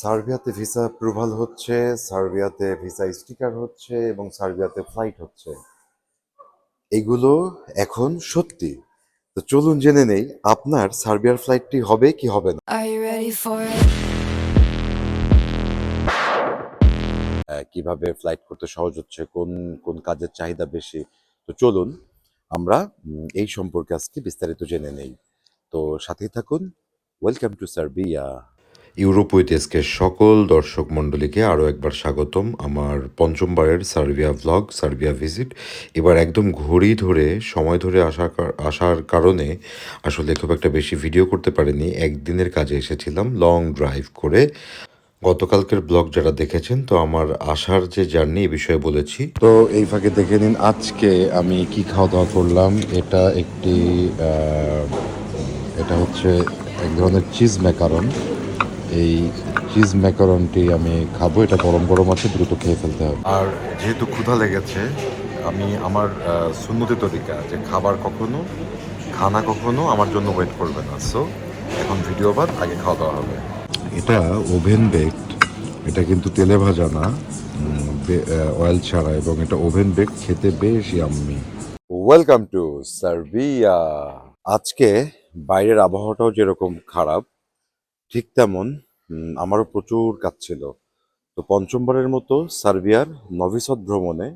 সার্বিয়াতে visa approval হচ্ছে সার্বিয়াতে visa sticker হচ্ছে এবং সার্বিয়াতে ফ্লাইট হচ্ছে। এগুলো এখন সত্যি। তো চলুন জেনে নেই আপনার সার্বিয়ার ফ্লাইটটি হবে কি হবে না? কীভাবে ফ্লাইট করতে সহজ হচ্ছে কোন কোন কাজের চাহিদা বেশি? তো চলুন আমরা এই সম্পর্কে আজকে বিস্তারিত জেনে নেই। তো সাথেই থাকুন ওয়েলকাম টু সার্বিয়া ইউরোপ উইথেসকে সকল দর্শক মণ্ডলীকে আরও একবার স্বাগতম আমার পঞ্চমবারের সার্বিয়া ভ্লগ সার্বিয়া ভিজিট এবার একদম ঘড়ি ধরে, সময় ধরে আসা আসার কারণে আসলে খুব একটা বেশি ভিডিও করতে পারিনি। একদিনের কাজে এসেছিলাম লং ড্রাইভ করে। গতকালকের ব্লগ যারা দেখেছেন, তো আমার আসার যে জার্নি এই বিষয়ে বলেছি। তো এই ফাঁকে দেখে নিন, আজকে আমি কি খাওয়া দাওয়া করলাম, এটা একটি এটা হচ্ছে এক ধরনের চিজ ম্যাকারন এই চিজ ম্যাকারনটি আমি খাব এটা গরম গরম আছে দ্রুত খেয়ে ফেলতে হবে। আর যেহেতু ক্ষুধা লেগেছে আমি আমার সুন্নতি তরিকা যে খাবার কখনো খানা কখনো আমার জন্য ওয়েট করবে না। সো এখন ভিডিও বাদ আগে খাওয়া দাওয়া হবে। এটা ওভেন বেকড এটা কিন্তু তেলে ভাজা না অয়েল ছাড়া এবং এটা ওভেন বেক খেতে বেশ ইয়াম্মি ওয়েলকাম টু সার্বিয়া আজকে বাইরের আবহাওয়াটাও যেরকম খারাপ ঠিক তেমন আমারও প্রচুর কাজ ছিল। তো পঞ্চমবারের মতো সার্বিয়ার নভিসদ ভ্রমণে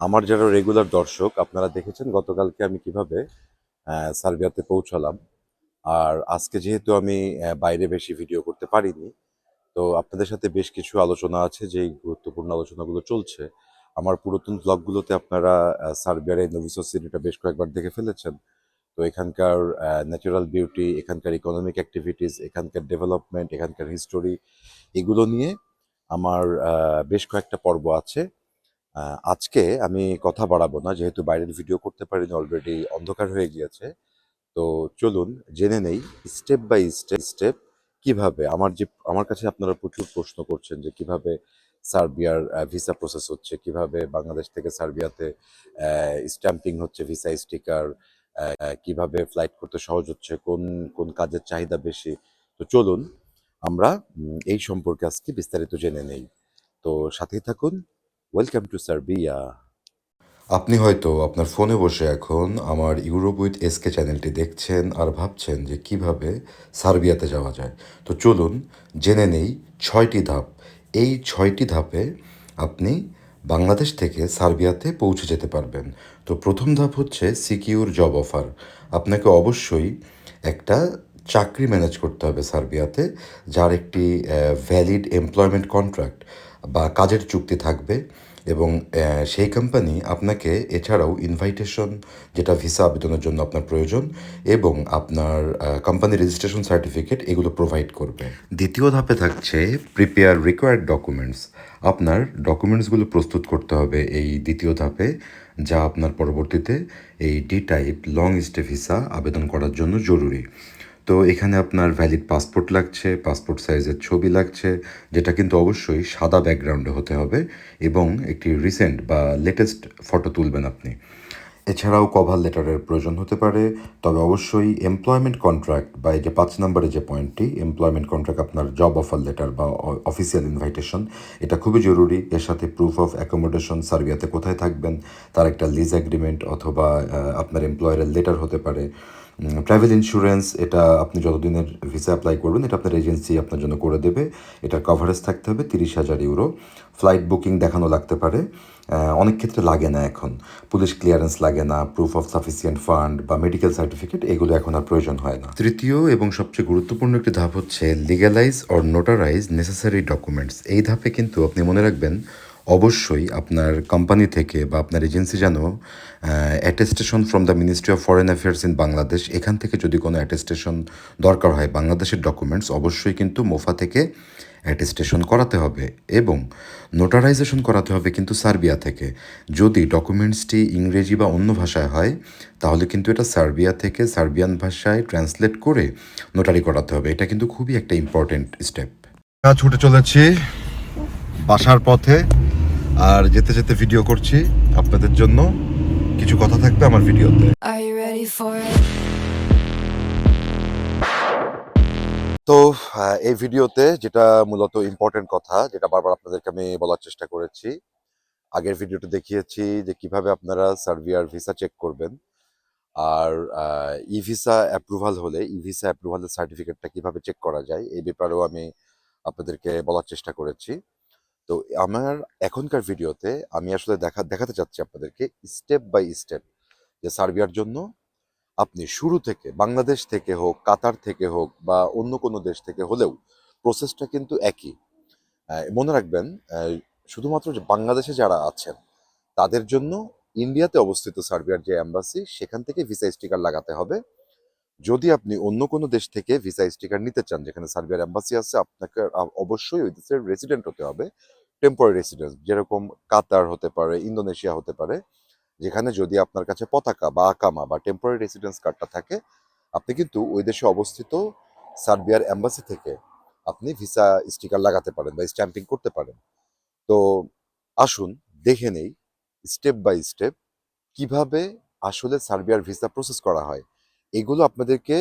আমার যারা রেগুলার দর্শক, আপনারা দেখেছেন গতকালকে আমি কীভাবে সার্বিয়াতে পৌঁছালাম। আর আজকে যেহেতু আমি বাইরে বেশি ভিডিও করতে পারিনি, তো আপনাদের সাথে বেশ কিছু আলোচনা আছে যেই গুরুত্বপূর্ণ আলোচনাগুলো চলছে। আমার পুরাতন ব্লগগুলোতে আপনারা সার্বিয়ার এই নভিসদ সিটিটা বেশ কয়েকবার দেখে ফেলেছেন। তো এখানকার ন্যাচারাল বিউটি এখানকার ইকোনমিক অ্যাক্টিভিটিস এখানকার ডেভেলপমেন্ট এখানকার হিস্টোরি এগুলো নিয়ে আমার বেশ কয়েকটা পর্ব আছে। আজকে আমি কথা বাড়াবো না, যেহেতু বাইরের ভিডিও করতে পারিনি অলরেডি অন্ধকার হয়ে গিয়েছে। তো চলুন, জেনে নেই স্টেপ বাই স্টেপ স্টেপ কীভাবে আমার যে, আমার কাছে আপনারা প্রচুর প্রশ্ন করছেন যে কীভাবে সার্বিয়ার ভিসা প্রসেস হচ্ছে, কীভাবে বাংলাদেশ থেকে সার্বিয়াতে স্ট্যাম্পিং হচ্ছে ভিসা স্টিকার কীভাবে ফ্লাইট করতে সহজ হচ্ছে, কোন কোন কাজের চাহিদা বেশি? তো চলুন, আমরা এই সম্পর্কে আজকে বিস্তারিত জেনে নেই। তো সাথেই থাকুন ওয়েলকাম টু সার্বিয়া আপনি হয়তো আপনার ফোনে বসে এখন আমার ইউরোপ উইথ এসকে চ্যানেলটি দেখছেন আর ভাবছেন যে কীভাবে সার্বিয়াতে যাওয়া যায়। তো চলুন, জেনে নেই ছয়টি ধাপ। এই ছয়টি ধাপে আপনি বাংলাদেশ থেকে সার্বিয়াতে পৌঁছে যেতে পারবেন। তো প্রথম ধাপ হচ্ছে সিকিউর জব অফার। আপনাকে অবশ্যই একটা চাকরি ম্যানেজ করতে হবে সার্বিয়াতে, যার একটি ভ্যালিড এমপ্লয়মেন্ট কন্ট্রাক্ট বা কাজের চুক্তি থাকবে। এবং সেই কোম্পানি আপনাকে এছাড়াও ইনভাইটেশন যেটা ভিসা আবেদনের জন্য আপনার প্রয়োজন এবং আপনার কোম্পানি রেজিস্ট্রেশন সার্টিফিকেট এগুলো প্রোভাইড করবে। দ্বিতীয় ধাপে থাকছে প্রিপেয়ার রিকোয়ার্ড ডকুমেন্টস আপনার ডকুমেন্টসগুলো প্রস্তুত করতে হবে এই দ্বিতীয় ধাপে, যা আপনার পরবর্তীতে এই D type long stay visa আবেদন করার জন্য জরুরি। তো এখানে আপনার ভ্যালিড পাসপোর্ট লাগছে পাসপোর্ট সাইজের ছবি লাগছে, যেটা কিন্তু অবশ্যই সাদা ব্যাকগ্রাউন্ডে হতে হবে এবং একটি রিসেন্ট বা লেটেস্ট ফটো তুলবেন আপনি। এছাড়াও কভার লেটারের প্রয়োজন হতে পারে, তবে অবশ্যই এমপ্লয়মেন্ট কন্ট্রাক্ট বা এই যে পাঁচ নম্বরের যে পয়েন্টটি এমপ্লয়মেন্ট কন্ট্রাক্ট আপনার জব অফার লেটার বা অফিসিয়াল ইনভাইটেশন এটা খুবই জরুরি। এর সাথে প্রুফ অফ অ্যাকোমোডেশন সার্বিয়াতে কোথায় থাকবেন, তার একটা লিজ অ্যাগ্রিমেন্ট অথবা আপনার এমপ্লয়ারের লেটার হতে পারে। ট্রাভেল ইন্স্যুরেন্স এটা আপনি যতদিনের ভিসা অ্যাপ্লাই করবেন, এটা আপনার এজেন্সি আপনার জন্য করে দেবে। এটার কভারেজ থাকতে হবে তিরিশ হাজার ইউরো ফ্লাইট বুকিং দেখানো লাগতে পারে। অনেক ক্ষেত্রে লাগে না এখন। পুলিশ ক্লিয়ারেন্স লাগে না প্রুফ অফ সাফিসিয়েন্ট ফান্ড বা মেডিকেল সার্টিফিকেট এগুলো এখন আর প্রয়োজন হয় না। তৃতীয় এবং সবচেয়ে গুরুত্বপূর্ণ একটি ধাপ হচ্ছে legalise or notarise necessary documents এই ধাপে কিন্তু আপনি মনে রাখবেন, অবশ্যই আপনার কোম্পানি থেকে বা আপনার এজেন্সি যেন attestation from the ministry of foreign affairs in Bangladesh এখান থেকে যদি কোনো অ্যাটেস্টেশন দরকার হয়, বাংলাদেশের ডকুমেন্টস অবশ্যই কিন্তু মোফা থেকে অ্যাটেস্টেশন করাতে হবে এবং নোটারাইজেশন করাতে হবে কিন্তু সার্বিয়া থেকে। যদি ডকুমেন্টসটি ইংরেজি বা অন্য ভাষায় হয় তাহলে কিন্তু এটা সার্বিয়া থেকে সার্বিয়ান ভাষায় ট্রান্সলেট করে নোটারি করাতে হবে। এটা কিন্তু খুবই একটা ইম্পর্টেন্ট স্টেপ। ছুটে চলেছি বাসার পথে আর যেতে যেতে ভিডিও করছি। আপনাদের জন্য কিছু কথা থাকবে আমার ভিডিওতে। তো এই ভিডিওতে যেটা মূলত ইম্পর্টেন্ট কথা, যেটা বারবার আপনাদেরকে আমি বলার চেষ্টা করেছি, আগের ভিডিওটা দেখিয়েছি যে কীভাবে আপনারা সার্ভিয়ার ভিসা চেক করবেন। আর ই ভিসা অ্যাপ্রুভাল হলে ই ভিসা অ্যাপ্রুভালের সার্টিফিকেটটা কীভাবে চেক করা যায়, এই ব্যাপারেও আমি আপনাদেরকে বলার চেষ্টা করেছি। তো, আমার এখনকার ভিডিওতে আমি আসলে দেখা, দেখাতে চাচ্ছি আপনাদেরকে স্টেপ বাই স্টেপ যে সার্বিয়ার জন্য আপনি শুরু থেকে বাংলাদেশ থেকে হোক, কাতার থেকে হোক বা অন্য কোনো দেশ থেকে হলেও প্রসেসটা কিন্তু একই। মনে রাখবেন শুধুমাত্র যে বাংলাদেশে যারা আছেন, তাদের জন্য ইন্ডিয়াতে অবস্থিত সার্বিয়ার যে অ্যাম্বাসি সেখান থেকে ভিসা স্টিকার লাগাতে হবে। যদি আপনি অন্য কোনো দেশ থেকে ভিসা স্টিকার নিতে চান, যেখানে সার্বিয়ার অ্যাম্বাসি আছে, আপনাকে অবশ্যই ওই দেশের রেসিডেন্ট হতে হবে টেম্পোরারি রেসিডেন্স যেরকম কাতার হতে পারে, ইন্দোনেশিয়া হতে পারে। যেখানে যদি আপনার কাছে পতাকা বা আকামা বা টেম্পোরারি রেসিডেন্স কার্ডটা থাকে, আপনি কিন্তু ওই দেশে অবস্থিত সার্বিয়ার অ্যাম্বাসি থেকে আপনি ভিসা স্টিকার লাগাতে পারেন বা স্ট্যাম্পিং করতে পারেন। তো আসুন, দেখে নেই স্টেপ বাই স্টেপ কীভাবে আসলে সার্বিয়ার ভিসা প্রসেস করা হয়, এগুলো আপনাদেরকে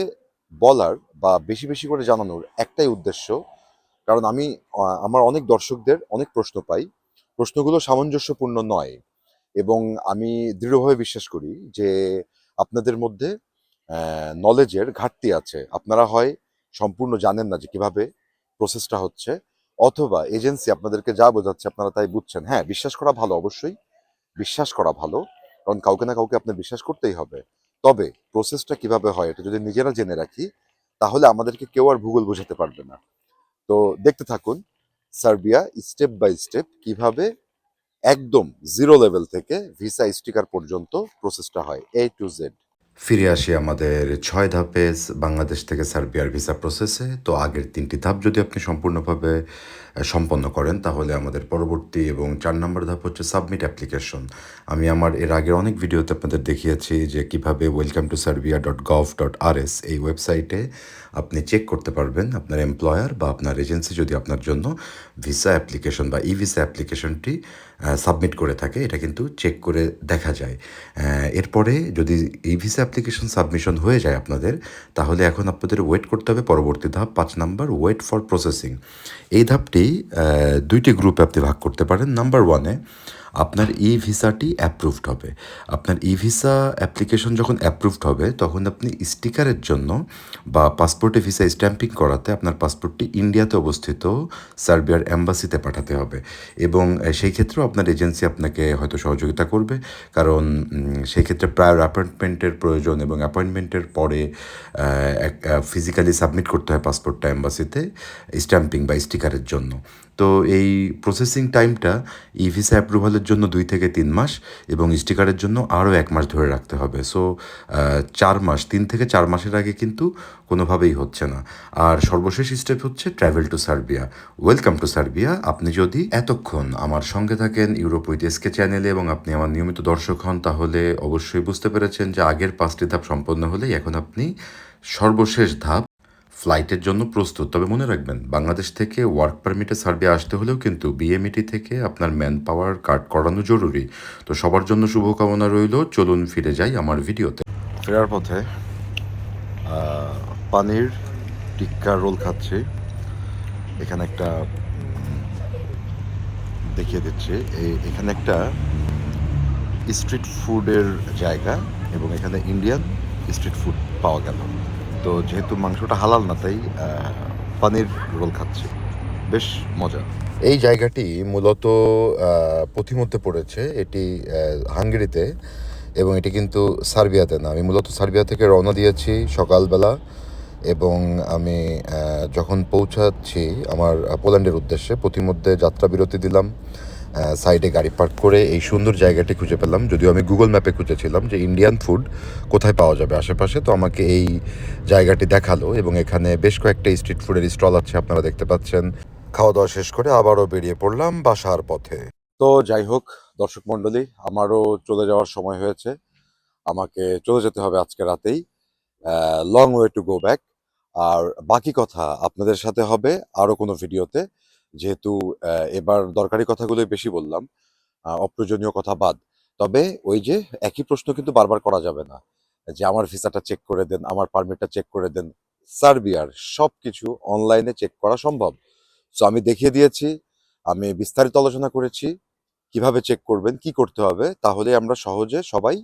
বলার বা বেশি বেশি করে জানানোর একটাই উদ্দেশ্য। কারণ আমি আমার অনেক দর্শকদের অনেক প্রশ্ন পাই। প্রশ্নগুলো সামঞ্জস্যপূর্ণ নয়। এবং আমি দৃঢ়ভাবে বিশ্বাস করি যে আপনাদের মধ্যে নলেজের ঘাটতি আছে। আপনারা হয় সম্পূর্ণ জানেন না যে কীভাবে প্রসেসটা হচ্ছে, অথবা এজেন্সি আপনাদেরকে যা বোঝাচ্ছে আপনারা তাই বুঝছেন। হ্যাঁ বিশ্বাস করা ভালো অবশ্যই, বিশ্বাস করা ভালো, কারণ কাউকে না কাউকে আপনার বিশ্বাস করতেই হবে। তবে প্রসেসটা কীভাবে হয় এটা যদি নিজেরা জেনে রাখি, তাহলে আমাদেরকে কেউ আর ভূগোল বোঝাতে পারবে না। তো দেখতে থাকুন, সার্বিয়া স্টেপ বাই স্টেপ কীভাবে একদম জিরো লেভেল থেকে ভিসা স্টিকার পর্যন্ত প্রসেসটা হয় এ টু জেড ফিরে আসি আমাদের ছয় ধাপে, বাংলাদেশ থেকে সার্বিয়ার ভিসা প্রসেসে তো আগের তিনটি ধাপ যদি আপনি সম্পূর্ণভাবে সম্পন্ন করেন, তাহলে আমাদের পরবর্তী এবং চার নম্বর ধাপ হচ্ছে সাবমিট অ্যাপ্লিকেশন আমি আমার এর আগের অনেক ভিডিওতে আপনাদের দেখিয়েছি যে কীভাবে welcome to Serbia dot gov dot R S এই ওয়েবসাইটে আপনি চেক করতে পারবেন আপনার এমপ্লয়ার বা আপনার এজেন্সি যদি আপনার জন্য ভিসা অ্যাপ্লিকেশন বা ই ভিসা অ্যাপ্লিকেশনটি সাবমিট করে থাকে, এটা কিন্তু চেক করে দেখা যায়। এরপরে যদি ই ভিসা অ্যাপ্লিকেশন সাবমিশন হয়ে যায় আপনাদের, তাহলে এখন আপনাদের ওয়েট করতে হবে পরবর্তী ধাপ, পাঁচ নাম্বার ওয়েট ফর প্রসেসিং এই ধাপটি দুইটি গ্রুপে আপনি ভাগ করতে পারেন। নাম্বার ওয়ানে আপনার ই ভিসাটি অ্যাপ্রুভড হবে। আপনার ই ভিসা অ্যাপ্লিকেশন যখন অ্যাপ্রুভড হবে, তখন আপনি স্টিকারের জন্য বা পাসপোর্টে ভিসা স্ট্যাম্পিং করাতে আপনার পাসপোর্টটি ইন্ডিয়াতে অবস্থিত সার্বিয়ার অ্যাম্বাসিতে পাঠাতে হবে। এবং সেই ক্ষেত্রেও আপনার এজেন্সি আপনাকে হয়তো সহযোগিতা করবে। কারণ সেই ক্ষেত্রে প্রায়র অ্যাপয়েন্টমেন্টের প্রয়োজন এবং অ্যাপয়েন্টমেন্টের পরে ফিজিক্যালি সাবমিট করতে হয় পাসপোর্টটা অ্যাম্বাসিতে স্ট্যাম্পিং বা স্টিকারের জন্য। তো এই প্রসেসিং টাইমটা ই ভিসা অ্যাপ্রুভালের জন্য দুই থেকে তিন মাস এবং স্টিকারের জন্য আরও এক মাস ধরে রাখতে হবে। সো চার মাস, তিন থেকে চার মাসের আগে কিন্তু কোনোভাবেই হচ্ছে না। আর সর্বশেষ স্টেপ হচ্ছে travel to Serbia welcome to Serbia আপনি যদি এতক্ষণ আমার সঙ্গে থাকেন ইউরোপ উইথ চ্যানেলে এবং আপনি আমার নিয়মিত দর্শক হন, তাহলে অবশ্যই বুঝতে পেরেছেন যে আগের পাঁচটি ধাপ সম্পন্ন হলেই এখন আপনি সর্বশেষ ধাপ ফ্লাইটের জন্য প্রস্তুত। তবে মনে রাখবেন, বাংলাদেশ থেকে ওয়ার্ক পারমিটে সার্বিয়া আসতে হলেও কিন্তু বিএমইটি থেকে আপনার ম্যান পাওয়ার কার্ড করানো জরুরি। তো সবার জন্য শুভকামনা রইল। চলুন ফিরে যাই আমার ভিডিওতে। ফেরার পথে পানির টিক্কা রোল খাচ্ছি। এখানে একটা দেখিয়ে দিচ্ছি। এই- এখানে একটা স্ট্রিট ফুডের জায়গা এবং এখানে ইন্ডিয়ান স্ট্রিট ফুড পাওয়া গেল। তো যেহেতু মাংসটা হালাল না, তাই পানির রোল খাচ্ছি। বেশ মজা। এই জায়গাটি মূলত পথিমধ্যে পড়েছে। এটি হাঙ্গেরিতে এবং এটি কিন্তু সার্বিয়াতে না। আমি মূলত সার্বিয়া থেকে রওনা দিয়েছি সকালবেলা এবং আমি যখন পৌঁছাচ্ছি আমার পোল্যান্ডের উদ্দেশ্যে, পথিমধ্যে যাত্রা বিরতি দিলাম। সাইডে গাড়ি পার্ক করে এই সুন্দর জায়গাটি খুঁজে পেলাম। যদিও আমি গুগল ম্যাপে খুঁজেছিলাম যে ইন্ডিয়ান ফুড কোথায় পাওয়া যাবে আশেপাশে, তো আমাকে এই জায়গাটি দেখাল এবং এখানে বেশ কয়েকটা স্ট্রিট ফুডের স্টল আছে, আপনারা দেখতে পাচ্ছেন। খাওয়া দাওয়া শেষ করে আবারও বেরিয়ে পড়লাম বাসার পথে। তো যাই হোক, দর্শক মণ্ডলী, আমারও চলে যাওয়ার সময় হয়েছে। আমাকে চলে যেতে হবে আজকে রাতেই। Long way to go back আর বাকি কথা আপনাদের সাথে হবে আরও কোনো ভিডিওতে যেহেতু এবার দরকারি কথাগুলোই বেশি বললাম অপ্রয়োজনীয় কথা বাদ। তবে ওই যে একই প্রশ্ন কিন্তু বারবার করা যাবে না, যে আমার ভিসাটা চেক করে দেন, আমার পারমিটটা চেক করে দেন। সার্বিয়ার সব কিছু অনলাইনে চেক করা সম্ভব। সো, আমি দেখিয়ে দিয়েছি, আমি বিস্তারিত আলোচনা করেছি, কীভাবে চেক করবেন, কি করতে হবে, তাহলে আমরা সহজে সবাই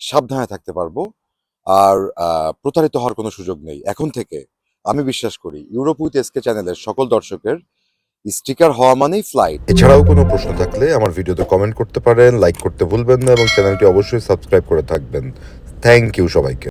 সাবধানে থাকতে পারব। আর প্রতারিত হওয়ার কোনো সুযোগ নেই। এখন থেকে আমি বিশ্বাস করি, ইউরোপ উইথ এসকে চ্যানেলের সকল দর্শকের স্টিকার হওয়া মানেই ফ্লাইট এছাড়াও কোনো প্রশ্ন থাকলে আমার ভিডিওতে কমেন্ট করতে পারেন লাইক করতে ভুলবেন না, এবং চ্যানেলটি অবশ্যই সাবস্ক্রাইব করে থাকবেন। থ্যাংক ইউ সবাইকে।